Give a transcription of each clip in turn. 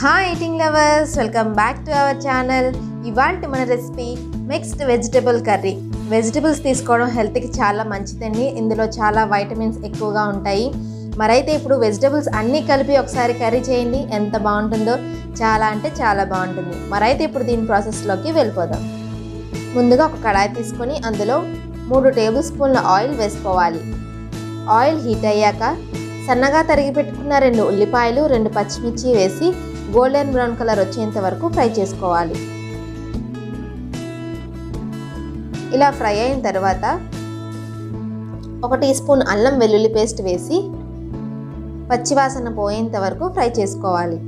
Hi eating lovers welcome back to our channel ఇవాళ మన recipe mixed vegetable curry vegetables తీసుకోవడం హెల్త్కి చాలా మంచిదండి. ఇందులో చాలా వైటమిన్స్ ఎక్కువగా ఉంటాయి. మరైతే ఇప్పుడు వెజిటబుల్స్ అన్నీ కలిపి ఒకసారి కర్రీ చేయండి. ఎంత బాగుంటుందో చాలా అంటే చాలా బాగుంటుంది. మరైతే ఇప్పుడు దీని ప్రాసెస్లోకి వెళ్ళిపోదాం. ముందుగా ఒక కడాయి తీసుకొని అందులో మూడు టేబుల్ స్పూన్ల ఆయిల్ వేసుకోవాలి. ఆయిల్ హీట్ అయ్యాక సన్నగా తరిగి పెట్టుకున్న రెండు ఉల్లిపాయలు రెండు పచ్చిమిర్చి వేసి గోల్డెన్ బ్రౌన్ కలర్ వచ్చేంత వరకు ఫ్రై చేసుకోవాలి. ఇలా ఫ్రై అయిన తర్వాత ఒక టీ స్పూన్ అల్లం వెల్లుల్లి పేస్ట్ వేసి పచ్చివాసన పోయేంత వరకు ఫ్రై చేసుకోవాలి.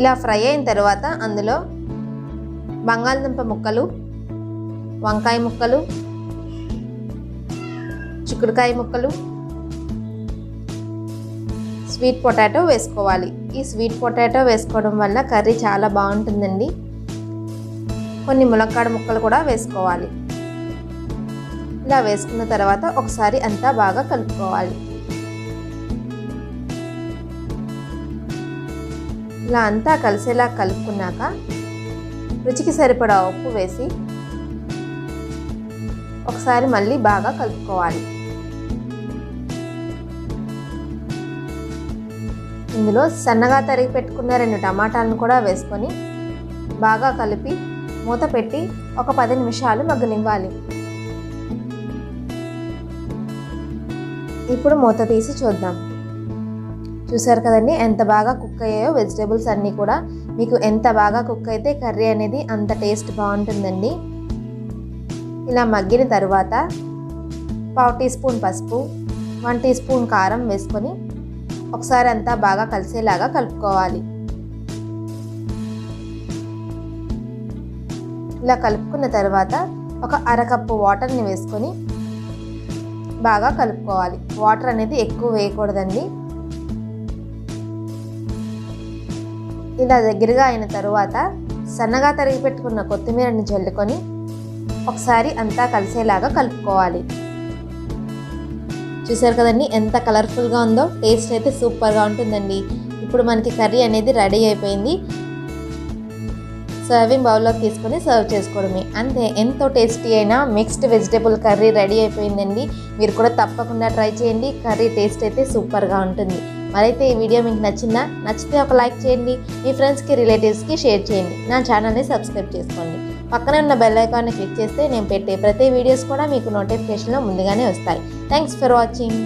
ఇలా ఫ్రై అయిన తర్వాత అందులో బంగాళదుంప ముక్కలు వంకాయ ముక్కలు చిక్కుడుకాయ ముక్కలు స్వీట్ పొటాటో వేసుకోవాలి. ఈ స్వీట్ పొటాటో వేసుకోవడం వల్ల కర్రీ చాలా బాగుంటుందండి. కొన్ని ములక్కాడ ముక్కలు కూడా వేసుకోవాలి. ఇలా వేసుకున్న తర్వాత ఒకసారి అంతా బాగా కలుపుకోవాలి. ఇలా అంతా కలిసేలా కలుపుకున్నాక రుచికి సరిపడా ఉప్పు వేసి ఒకసారి మళ్ళీ బాగా కలుపుకోవాలి. ఇందులో సన్నగా తరిగి పెట్టుకున్న రెండు టమాటాలను కూడా వేసుకొని బాగా కలిపి మూత పెట్టి ఒక పది నిమిషాలు మగ్గనివ్వాలి. ఇప్పుడు మూత తీసి చూద్దాం. చూసారు కదండి ఎంత బాగా కుక్ అయ్యాయో వెజిటేబుల్స్ అన్నీ కూడా. మీకు ఎంత బాగా కుక్ అయితే కర్రీ అనేది అంత టేస్ట్ బాగుంటుందండి. ఇలా మగ్గిన తర్వాత పావు టీ స్పూన్ పసుపు వన్ టీ స్పూన్ కారం వేసుకొని ఒకసారి అంతా బాగా కలిసేలాగా కలుపుకోవాలి. ఇలా కలుపుకున్న తర్వాత ఒక అరకప్పు వాటర్ని వేసుకొని బాగా కలుపుకోవాలి. వాటర్ అనేది ఎక్కువ వేయకూడదండి. ఇలా దగ్గరగా అయిన తర్వాత సన్నగా తరిగి పెట్టుకున్న కొత్తిమీరని చల్లుకొని ఒకసారి అంతా కలిసేలాగా కలుపుకోవాలి. చూసారు కదండి? ఎంత కలర్ఫుల్గా ఉందో టేస్ట్ అయితే సూపర్గా ఉంటుందండి. ఇప్పుడు మనకి కర్రీ అనేది రెడీ అయిపోయింది. సర్వింగ్ బౌల్లోకి తీసుకొని సర్వ్ చేసుకోవడమే. అంతే ఎంతో టేస్టీ అయినా మిక్స్డ్ వెజిటేబుల్ కర్రీ రెడీ అయిపోయిందండి. మీరు కూడా తప్పకుండా ట్రై చేయండి. కర్రీ టేస్ట్ అయితే సూపర్గా ఉంటుంది. మరైతే ఈ వీడియో మీకు నచ్చిందా? నచ్చితే ఒక లైక్ చేయండి. మీ ఫ్రెండ్స్కి రిలేటివ్స్కి షేర్ చేయండి. నా ఛానల్ని సబ్స్క్రైబ్ చేసుకోండి. పక్కనే ఉన్న బెల్ ఐకాన్ని క్లిక్ చేస్తే నేను పెట్టే ప్రతి వీడియోస్ కూడా మీకు నోటిఫికేషన్లో ముందుగానే వస్తాయి. Thanks for watching